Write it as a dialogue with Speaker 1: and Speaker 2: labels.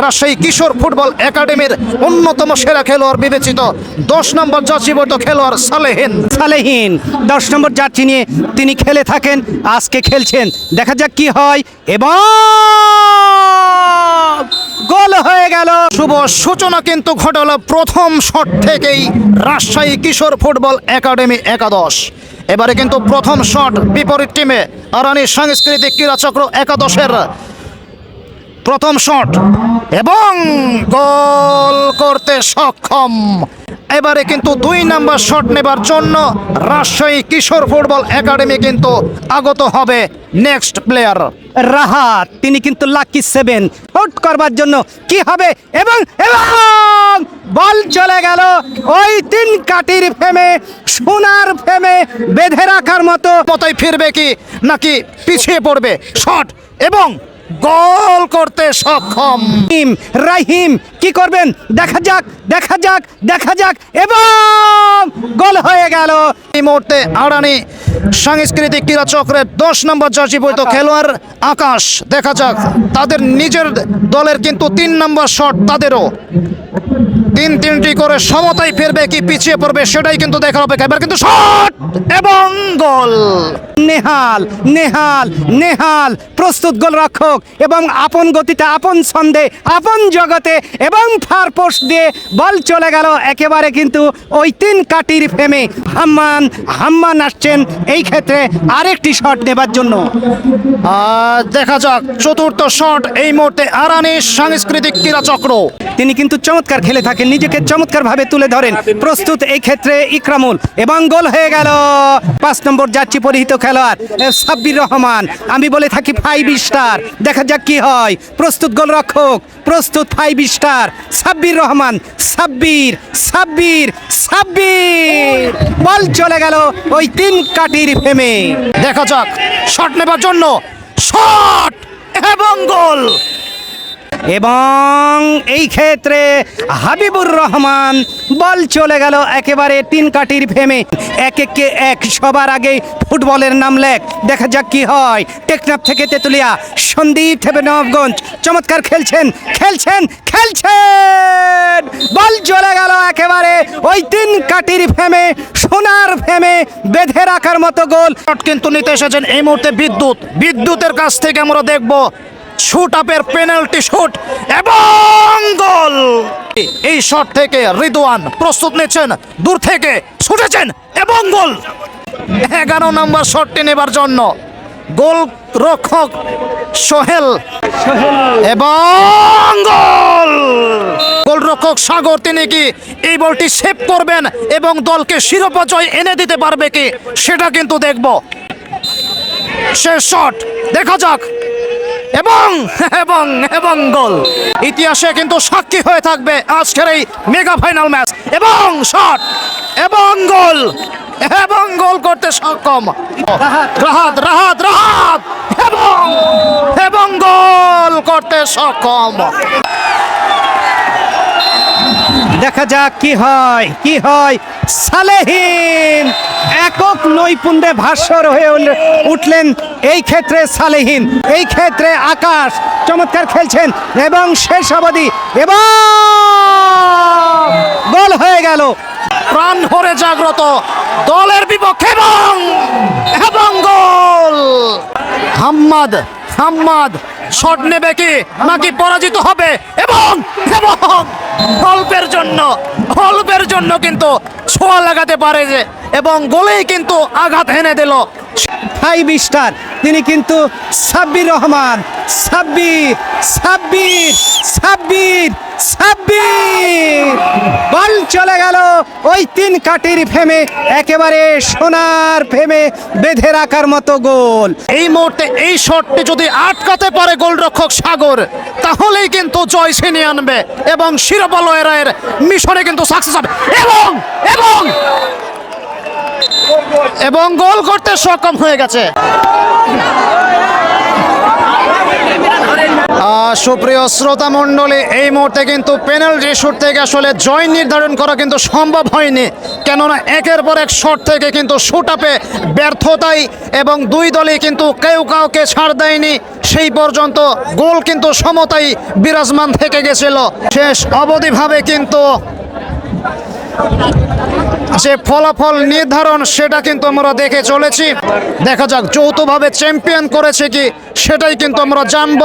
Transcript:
Speaker 1: রাজশাহী কিশোর football একাডেমির অন্যতম সেরা খেলোয়াড় বিবেচিত দশ নম্বর যাচিবত খেলোয়াড় সালেহীন।
Speaker 2: সালেহীন দশ নম্বর জার্সি নিয়ে তিনি খেলে থাকেন আজকে খেলছেন। দেখা যাক কি হয়। এবং গোল হয়ে গেল।
Speaker 1: শুভ সূচনা কিন্তু ঘটল প্রথম শট থেকেই রাজশাহী কিশোর ফুটবল একাডেমি একাদশ। এবারে কিন্তু প্রথম শট বিপরীত টিমে আরানি সাংস্কৃতিক ক্রীড়াচক্র একাদশের প্রথম শট। এবং গোল করতে সক্ষম। এবারে কিন্তু দুই নাম্বার শট নেবার জন্য রাজশাহী কিশোর ফুটবল একাডেমি কিন্তু আগত হবে নেক্সট প্লেয়ার।
Speaker 2: রাহাত তিনি কিন্তু লাকি সেভেন। আউট করবার জন্য কি হবে? এবং এবং বল চলে গেল। ওই তিন কাটির ফেমে, সোনার ফেমে বেঁধে রাখার মতো।
Speaker 1: মতোই ফিরবে কি? নাকি পিছিয়ে পড়বে? শট এবং গোল করতে সক্ষম।
Speaker 2: রাহিম, কি করবেন? দেখা যাক দেখা যাক দেখা যাক। এবং গোল হয়ে গেল।
Speaker 1: এই মুহূর্তে আড়ানি সাংস্কৃতিক ক্রীড়া চক্রের দশ নম্বর জার্সি বইত খেলোয়াড় আকাশ। দেখা যাক, তাদের নিজের দলের কিন্তু তিন নম্বর শট তাদেরও। তিন তিনটি করে সমতায় ফিরবে, কি পিছিয়ে পড়বে সেটাই কিন্তু দেখার অপেক্ষা। এবার কিন্তু শট এবং গোল।
Speaker 2: নেহাল নেহাল নেহাল, প্রস্তুত গোল গোলরক্ষক এবং আপন গতিতে, আপন ছন্দে, আপন জগতে এবং ফার পোস্ট দিয়ে বল চলে গেল একেবারে কিন্তু ওই তিন কাটির ফেমে। হাম্মান হাম্মান আসছেন এই ক্ষেত্রে আরেকটি শট নেবার জন্য।
Speaker 1: দেখা যাক, চতুর্থ শট এই মুহূর্তে আরানি সাংস্কৃতিক ক্রীড়া চক্র
Speaker 2: তিনি কিন্তু চমৎকার খেলে থাকেন। নিজেকে চমৎকারভাবে তুলে ধরেন। প্রস্তুত এই ক্ষেত্রে ইকরামুল এবং গোল হয়ে গেল। পাঁচ নম্বর যাচ্ছি পরিহিত খেলোয়াড় সাব্বির রহমান। আমি বলে থাকি ফাইভ স্টার দেখা যাক কি হয়। প্রস্তুত গোলরক্ষক, প্রস্তুত five star Sabbir Rahman, Sabbir Sabbir Sabbir. Ball চলে গেল ওই তিন কাটির ফেমে
Speaker 1: দেখা যাক শট নেবার জন্য। শট এবং গোল।
Speaker 2: এবং এই ক্ষেত্রে হাবিবুর রহমান বল চলে গেল একেবারে তিন কাটির ফেমে। এক একে এক সবার আগে ফুটবলের নাম লেখ। দেখা যাক কি হয়। টেকনাফ থেকে তেতুলিয়া, সন্দীপ থেকে নবগঞ্জ চমৎকার খেলছেন খেলছেন খেলছেন। বল চলে গেল একেবারে ওই তিন কাটির ফেমে, সোনার ফেমে, বেঁধে রাখার মতো গোল।
Speaker 1: কিন্তু নিতে এসেছেন। এই মুহূর্তে বিদ্যুৎ, বিদ্যুতের কাছ থেকে আমরা দেখব শুট আপের পেনাল্টি শুট এবং গোল এই শট থেকে রিদওয়ান প্রস্তুত নিচ্ছেন, দূর থেকে ছুটেছেন এবং গোল এগারো নম্বর শটটি নেবার জন্য গোল রক্ষক সোহেল এবং গোল গোলরক্ষক সাগর, তিনি কি এই বলটি সেভ করবেন এবং দলকে শিরোপা জয় এনে দিতে পারবে কি? সেটা কিন্তু দেখব। শেষ শট দেখা যাক। এবং এবং এবং গোল। ইতিহাসে কিন্তু সাক্ষী হয়ে থাকবে আজকের এই মেগা ফাইনাল ম্যাচ। এবং শট, এবং গোল এবং গোল করতে সক্ষম। রাহাত রাহাত রাহাত, এবং এবং গোল করতে সক্ষম।
Speaker 2: দেখা যাক কি হয় কি হয় সালেহীন একক নৈপুণ্যে ভাস্বর হয়ে উঠলেন। এই ক্ষেত্রে সালেহীন, এই ক্ষেত্রে আকাশ চমৎকার খেলছেন এবং শেষ অবধি এবং গোল হয়ে গেল।
Speaker 1: প্রাণ ভরে জাগ্রত দলের বিপক্ষে এবং এবং গোল। হাম্মাদ হাম্মাদ, শট নেবে কি? নাকি পরাজিত হবে? এবং এবং অল্পের জন্য অল্পের জন্য কিন্তু ছোঁয়া লাগাতে পারে যে, এবং গোলেই কিন্তু আঘাত এনে দিল।
Speaker 2: ফাইভ স্টার তিনি কিন্তু সাব্বির রহমান। সাব্বির সাব্বির সাব্বির সাব্বির। বল চলে গেল ওই তিন কাটির ফেমে, একেবারে সোনার ফেমে, বেঁধে রাখার মতো গোল।
Speaker 1: এই মুহূর্তে এই শটটি যদি আটকাতে পারে গোলরক্ষক সাগর, তাহলেই কিন্তু জয় ছিনিয়ে আনবে এবং শিরোপা লয়ের মিশনে কিন্তু সাকসেস হবে। এবং এবং গোল করতে সক্ষম হয়ে গেছে। সুপ্রিয় শ্রোতা মণ্ডলী, এই মুহূর্তে কিন্তু পেনাল্টি শুট থেকে আসলে জয় নির্ধারণ করা কিন্তু সম্ভব হয়নি। কেননা একের পর এক শট থেকে কিন্তু শুট আপে ব্যর্থতাই এবং দুই দলই কিন্তু কেউ কাউকে ছাড় দেয়নি। সেই পর্যন্ত গোল কিন্তু সমতাই বিরাজমান থেকে গেছিল। শেষ অবধিভাবে কিন্তু যে ফলাফল নির্ধারণ, সেটা কিন্তু আমরা দেখে চলেছি। দেখা যাক, যৌথভাবে চ্যাম্পিয়ন করেছে কি, সেটাই কিন্তু আমরা জানব।